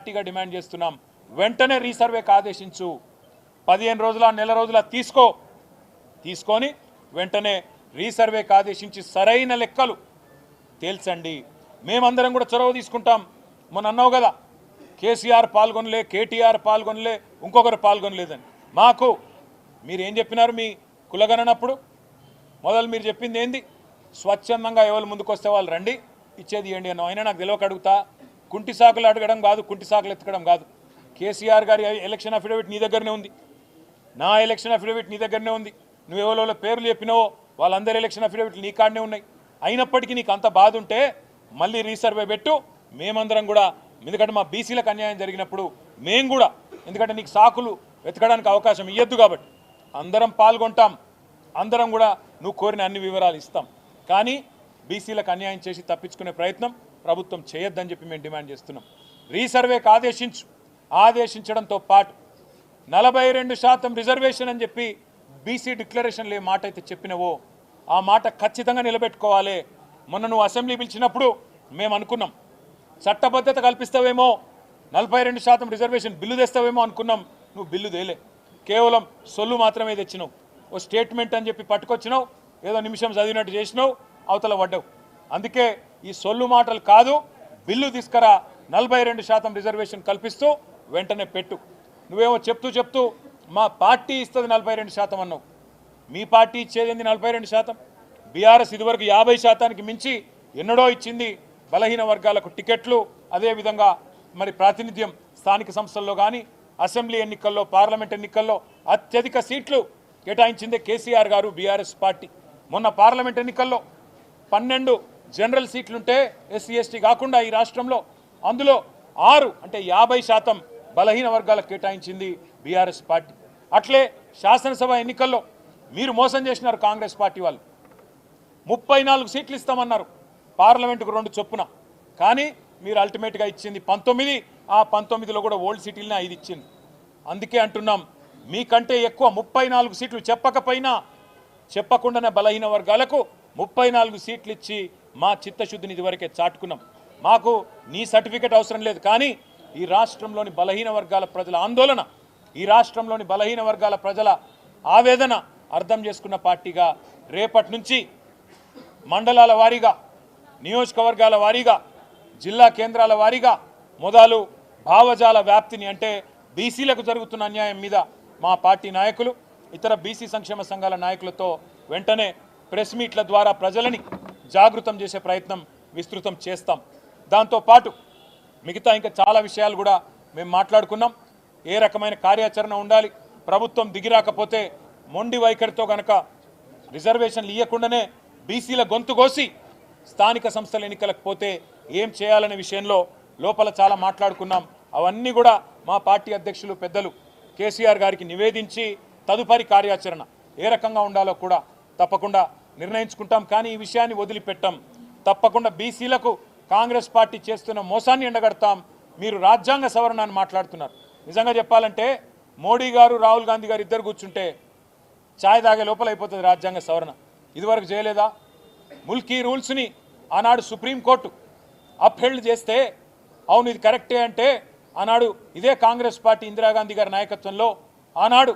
గట్టిగా డిమాండ్ చేస్తున్నాం. వెంటనే రీసర్వేకి ఆదేశించు పదిహేను రోజుల నెల రోజుల తీసుకో. తీసుకొని వెంటనే రీసర్వేకి ఆదేశించి సరైన లెక్కలు తేల్చండి. మేమందరం కూడా చొరవ తీసుకుంటాం. మొన్న అన్నావు కదా కేసీఆర్ పాల్గొనలే కేటీఆర్ పాల్గొనలే ఇంకొకరు పాల్గొనలేదని. మాకు మీరు ఏం చెప్పినారు మీ కులగనప్పుడు మొదలు మీరు చెప్పింది ఏంది? స్వచ్ఛందంగా ఎవరు ముందుకు వస్తే వాళ్ళు రండి ఇచ్చేది ఏంటి అన్నావు. అయినా నాకు తెలియక అడుగుతా కుంటి సాకులు అడగడం కాదు కుంటి సాకులు ఎత్తకడం కాదు. కేసీఆర్ గారి ఎలక్షన్ అఫిడవిట్ నీ దగ్గరనే ఉంది. నా ఎలక్షన్ అఫిడవిట్ నీ దగ్గరనే ఉంది. నువ్వు ఎవరో పేర్లు చెప్పినావో వాళ్ళందరి ఎలక్షన్ అఫిడవిట్లు నీ కాడనే ఉన్నాయి. అయినప్పటికీ నీకు అంత బాధ ఉంటే మళ్ళీ రీసర్వే పెట్టు. మేమందరం కూడా ఎందుకంటే మా బీసీలకు అన్యాయం జరిగినప్పుడు మేము కూడా ఎందుకంటే నీకు సాకులు వెతకడానికి అవకాశం ఇవ్వద్దు కాబట్టి. అందరం పాల్గొంటాం. అందరం కూడా నువ్వు కోరిన అన్ని వివరాలు ఇస్తాం. కానీ బీసీలకు అన్యాయం చేసి తప్పించుకునే ప్రయత్నం ప్రభుత్వం చేయొద్దని చెప్పి మేము డిమాండ్ చేస్తున్నాం. రీసర్వేకి ఆదేశించు ఆదేశించడంతో పాటు నలభై రెండు శాతం రిజర్వేషన్ అని చెప్పి బీసీ డిక్లరేషన్లో ఏ మాట అయితే చెప్పినవో ఆ మాట ఖచ్చితంగా నిలబెట్టుకోవాలి. మొన్న నువ్వు అసెంబ్లీ పిలిచినప్పుడు మేము అనుకున్నాం. చట్టబద్ధత కల్పిస్తావేమో నలభై రెండు శాతం రిజర్వేషన్ బిల్లు తెస్తావేమో అనుకున్నాం. నువ్వు బిల్లు తేలే. కేవలం సొల్లు మాత్రమే తెచ్చినావు. ఓ స్టేట్మెంట్ అని చెప్పి పట్టుకొచ్చినావు. ఏదో నిమిషం చదివినట్టు చేసినావు. అవతల పడ్డావు. అందుకే ఈ సొల్లు మాటలు కాదు. బిల్లు తీసుకురా నలభై రెండు శాతం రిజర్వేషన్ కల్పిస్తూ వెంటనే పెట్టు. నువ్వేమో చెప్తూ చెప్తూ మా పార్టీ ఇస్తుంది నలభై రెండు శాతం అన్నావు. మీ పార్టీ ఇచ్చేది ఏంది నలభై రెండు శాతం? బీఆర్ఎస్ ఇదివరకు యాభై శాతానికి మించి ఎన్నడో ఇచ్చింది బలహీన వర్గాలకు టికెట్లు. అదేవిధంగా మరి ప్రాతినిధ్యం స్థానిక సంస్థల్లో కానీ అసెంబ్లీ ఎన్నికల్లో పార్లమెంట్ ఎన్నికల్లో అత్యధిక సీట్లు కేటాయించిందే కేసీఆర్ గారు బీఆర్ఎస్ పార్టీ. మొన్న పార్లమెంట్ ఎన్నికల్లో పన్నెండు జనరల్ సీట్లుంటే ఎస్సీ ఎస్టీ కాకుండా ఈ రాష్ట్రంలో అందులో ఆరు అంటే యాభై శాతం బలహీన వర్గాలకు కేటాయించింది బీఆర్ఎస్ పార్టీ. అట్లే శాసనసభ ఎన్నికల్లో మీరు మోసం చేసినారు కాంగ్రెస్ పార్టీ వాళ్ళు. ముప్పై నాలుగు సీట్లు ఇస్తామన్నారు పార్లమెంటుకు రెండు చొప్పున. కానీ మీరు అల్టిమేట్గా ఇచ్చింది పంతొమ్మిది ఆ పంతొమ్మిదిలో కూడా ఓల్డ్ సిటీలనే ఐదు ఇచ్చింది. అందుకే అంటున్నాం మీకంటే ఎక్కువ ముప్పై నాలుగు సీట్లు చెప్పకపోయినా చెప్పకుండానే బలహీన వర్గాలకు ముప్పై నాలుగు సీట్లు ఇచ్చి మా చిత్తశుద్ధిని ఇదివరకే చాటుకున్నాం. మాకు నీ సర్టిఫికెట్ అవసరం లేదు కానీ ఈ రాష్ట్రంలోని బలహీన వర్గాల ప్రజల ఆందోళన ఈ రాష్ట్రంలోని బలహీన వర్గాల ప్రజల ఆవేదన అర్థం చేసుకున్న పార్టీగా రేపటి నుంచి మండలాల వారీగా నియోజకవర్గాల వారీగా జిల్లా కేంద్రాల వారీగా మొదలు భావజాల వ్యాప్తిని అంటే బీసీలకు జరుగుతున్న అన్యాయం మీద మా పార్టీ నాయకులు ఇతర బీసీ సంక్షేమ సంఘాల నాయకులతో వెంటనే ప్రెస్ మీట్ల ద్వారా ప్రజలని జాగృతం చేసే ప్రయత్నం విస్తృతం చేస్తాం. దాంతోపాటు మిగతా ఇంకా చాలా విషయాలు కూడా మేము మాట్లాడుకున్నాం. ఏ రకమైన కార్యాచరణ ఉండాలి? ప్రభుత్వం దిగిరాకపోతే మొండి వైఖరితో కనుక రిజర్వేషన్లు ఇవ్వకుండానే బీసీల గొంతు కోసి స్థానిక సంస్థల ఎన్నికలకు పోతే ఏం చేయాలనే విషయంలో లోపల చాలా మాట్లాడుకున్నాం. అవన్నీ కూడా మా పార్టీ అధ్యక్షులు పెద్దలు కేసీఆర్ గారికి నివేదించి తదుపరి కార్యాచరణ ఏ రకంగా ఉండాలో కూడా తప్పకుండా నిర్ణయించుకుంటాం కానీ ఈ విషయాన్ని వదిలిపెట్టాం. తప్పకుండా బీసీలకు కాంగ్రెస్ పార్టీ చేస్తున్న మోసాన్ని ఎండగడతాం. మీరు రాజ్యాంగ సవరణ అని మాట్లాడుతున్నారు. నిజంగా చెప్పాలంటే మోడీ గారు రాహుల్ గాంధీ గారు ఇద్దరు కూర్చుంటే ఛాయ్ తాగే లోపల అయిపోతుంది రాజ్యాంగ సవరణ. ఇదివరకు చేయలేదా? ముల్కీ రూల్స్ని ఆనాడు సుప్రీంకోర్టు అప్హెల్డ్ చేస్తే అవును ఇది కరెక్టే అంటే ఆనాడు ఇదే కాంగ్రెస్ పార్టీ ఇందిరాగాంధీ గారి నాయకత్వంలో ఆనాడు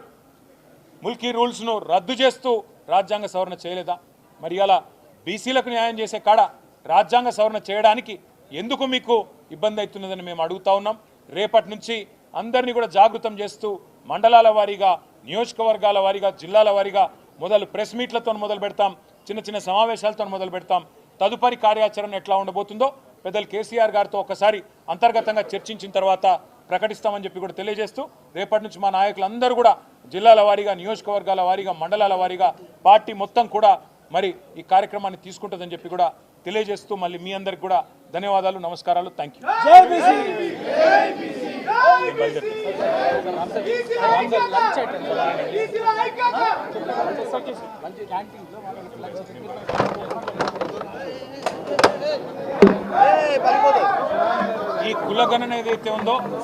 ముల్కీ రూల్స్ను రద్దు చేస్తూ రాజ్యాంగ సవరణ చేయలేదా? మరి అలా బీసీలకు న్యాయం చేసే కాడ రాజ్యాంగ సవరణ చేయడానికి ఎందుకు మీకు ఇబ్బంది అవుతున్నదని మేము అడుగుతా ఉన్నాం. రేపటి నుంచి అందరినీ కూడా జాగృతం చేస్తూ మండలాల వారీగా నియోజకవర్గాల వారీగా జిల్లాల వారీగా మొదలు ప్రెస్ మీట్లతో మొదలు పెడతాం. చిన్న చిన్న సమావేశాలతో మొదలు పెడతాం. తదుపరి కార్యాచరణ ఎట్లా ఉండబోతుందో పెద్దలు కేసీఆర్ గారితో ఒకసారి అంతర్గతంగా చర్చించిన తర్వాత ప్రకటిస్తామని చెప్పి కూడా తెలియజేస్తూ రేపటి నుంచి మా నాయకులందరూ కూడా జిల్లాల వారీగా నియోజకవర్గాల వారీగా మండలాల వారీగా పార్టీ మొత్తం కూడా మరి ఈ కార్యక్రమాన్ని తీసుకుంటుందని చెప్పి కూడా తెలియజేస్తూ మళ్ళీ మీ అందరికి కూడా ధన్యవాదాలు నమస్కారాలు. థ్యాంక్ యూ ఈ కులగణన ఏదైతే ఉందో